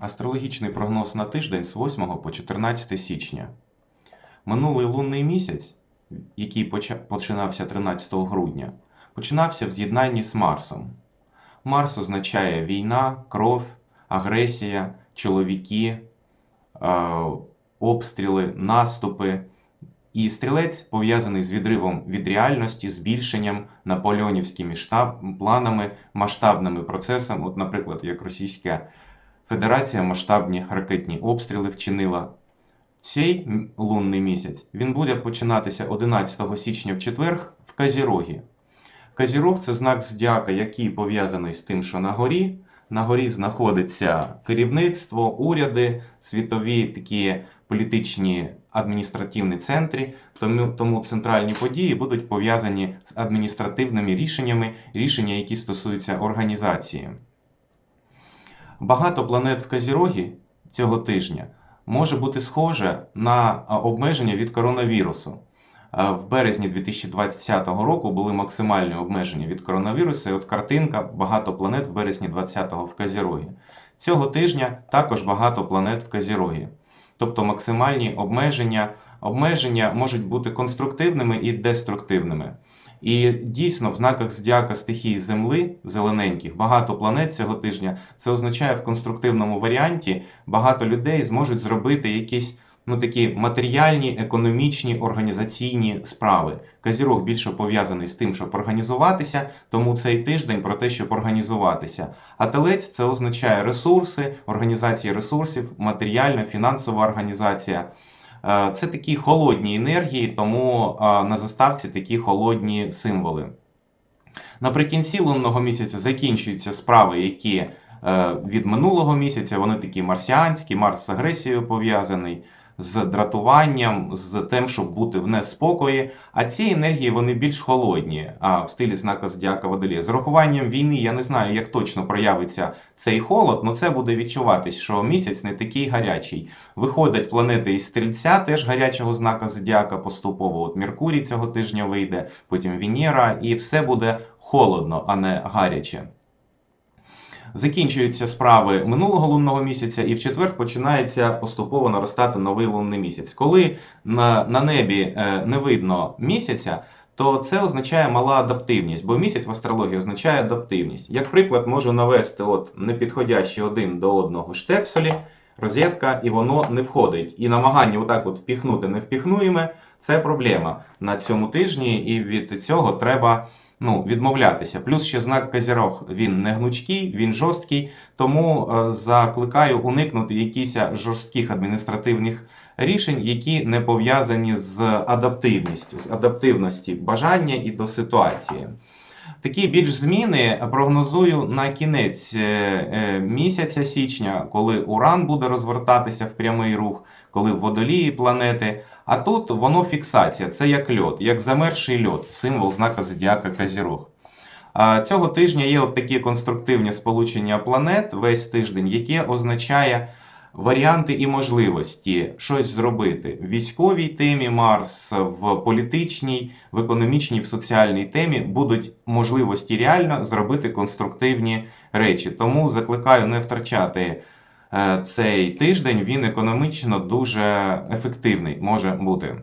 Астрологічний прогноз на тиждень з 8 по 14 січня. Минулий лунний місяць, який починався 13 грудня, починався в з'єднанні з Марсом. Марс означає війна, кров, агресія, чоловіки, е, обстріли, наступи. І стрілець пов'язаний з відривом від реальності, збільшенням наполеонівськими штаб, планами, масштабними процесами. От, наприклад, як Російська Федерація масштабні ракетні обстріли вчинила. Цей лунний місяць він буде починатися 11 січня в четвер в Казірогі. Казірог це знак зодіака, який пов'язаний з тим, що на горі. На горі знаходиться керівництво, уряди, світові такі політичні адміністративні центри. Тому, тому центральні події будуть пов'язані з адміністративними рішеннями, рішення, які стосуються організації. Багато планет в Казірогі цього тижня може бути схоже на обмеження від коронавірусу. В березні 2020 року були максимальні обмеження від коронавірусу. І от картинка багато планет в березні 20-го в Казірогі. Цього тижня також багато планет в Казірогі. Тобто максимальні обмеження. Обмеження можуть бути конструктивними і деструктивними. І дійсно в знаках зодіака стихії Земли, зелененьких, багато планет цього тижня. Це означає в конструктивному варіанті багато людей зможуть зробити якісь ну, такі матеріальні, економічні, організаційні справи. Казірог більше пов'язаний з тим, щоб організуватися, тому цей тиждень про те, щоб організуватися. А телець це означає ресурси, організація ресурсів, матеріальна, фінансова організація. Е, Це такі холодні енергії, тому е, на заставці такі холодні символи. Наприкінці лунного місяця закінчуються справи, які е, від минулого місяця, вони такі марсіанські, Марс з агресією пов'язаний, з дратуванням, з тим, щоб бути в неспокої. А ці енергії вони більш холодні, а в стилі знака Зодіака Водолія. З урахуванням війни я не знаю, як точно проявиться цей холод, але це буде відчуватись, що місяць не такий гарячий. Виходять планети із стрільця, теж гарячого знака Зодіака поступово. От Меркурій цього тижня вийде, потім Венера, і все буде холодно, а не гаряче. Закінчуються справи минулого лунного місяця, і в четвер починається поступово наростати новий лунний місяць. Коли на, на небі е, не видно місяця, то це означає мала адаптивність, бо місяць в астрології означає адаптивність. Як приклад, можу навести от непідходящі один до одного штепселі, розетка, і воно не входить. І намагання отак от впіхнути не впіхнуємо, це проблема на цьому тижні, і від цього треба ну, відмовлятися. Плюс ще знак Козірог, він не гнучкий, він жорсткий, тому е, закликаю уникнути якісь жорстких адміністративних рішень, які не пов'язані з адаптивністю, з адаптивності бажання і до ситуації. Такі більш зміни прогнозую на кінець е, е, місяця січня, коли Уран буде розвертатися в прямий рух, коли водолії планети. А тут воно фіксація, це як льот, як замерший льот, символ знака зодіака Казірог. Цього тижня є от такі конструктивні сполучення планет весь тиждень, яке означає варіанти і можливості щось зробити в військовій темі Марс, в політичній, в економічній, в соціальній темі будуть можливості реально зробити конструктивні речі. Тому закликаю не втрачати е, цей тиждень. Він економічно дуже ефективний може бути.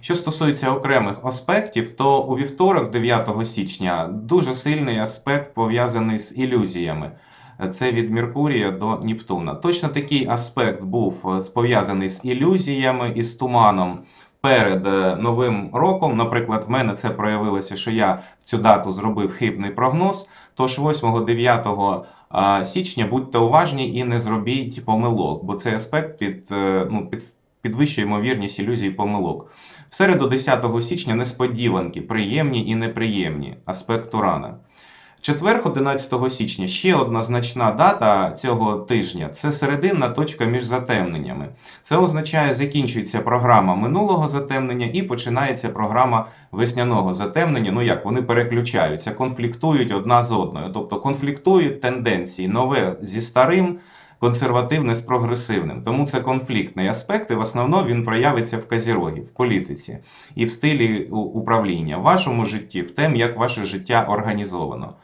Що стосується окремих аспектів, то у вівторок, 9 січня, дуже сильний аспект пов'язаний з ілюзіями. Це від Меркурія до Нептуна. Точно такий аспект був е, пов'язаний з ілюзіями і з туманом перед е, новим роком. Наприклад, в мене це проявилося, що я в цю дату зробив хибний прогноз. Тож 8-9 січня будьте уважні і не зробіть помилок, бо цей аспект під, е, ну, під, підвищує ймовірність ілюзій помилок. В середу 10 січня несподіванки, приємні і неприємні аспект Урана. Четвер, 11 січня, ще одна значна дата цього тижня це серединна точка між затемненнями. Це означає, закінчується програма минулого затемнення і починається програма весняного затемнення. Ну як вони переключаються, конфліктують одна з одною. Тобто конфліктують тенденції нове зі старим, консервативне з прогресивним. Тому це конфліктний аспект, і в основному він проявиться в казірогі, в політиці і в стилі управління, в вашому житті, в тем, як ваше життя організовано.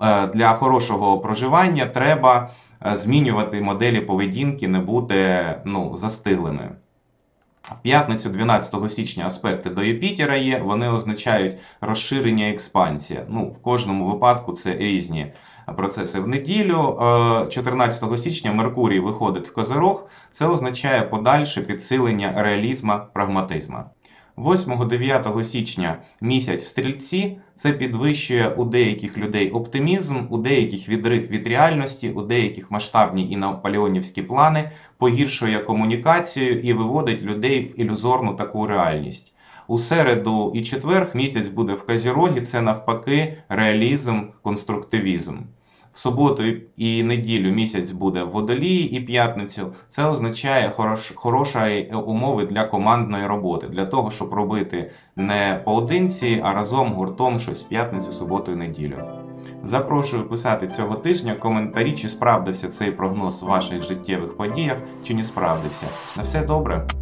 Е, Для хорошого проживання треба е, змінювати моделі поведінки, не бути ну, застиглими. В п'ятницю 12 січня аспекти до Юпітера є, вони означають розширення експансія. Ну, в кожному випадку це різні процеси. В неділю, е, 14 січня, Меркурій виходить в Козирог. Це означає подальше підсилення реалізму, прагматизму. 8-9 січня місяць в стрільці це підвищує у деяких людей оптимізм, у деяких відрив від реальності, у деяких масштабні і наполеонівські плани, погіршує комунікацію і виводить людей в ілюзорну таку реальність. У середу і четвер місяць буде в Казірогі, це навпаки реалізм, конструктивізм. Суботу і неділю місяць буде в водолії і п'ятницю. Це означає хорош, хороші умови для командної роботи, для того, щоб робити не поодинці, а разом гуртом щось п'ятницю, суботу і неділю. Запрошую писати цього тижня коментарі, чи справдився цей прогноз в ваших життєвих подіях, чи не справдився. На все добре.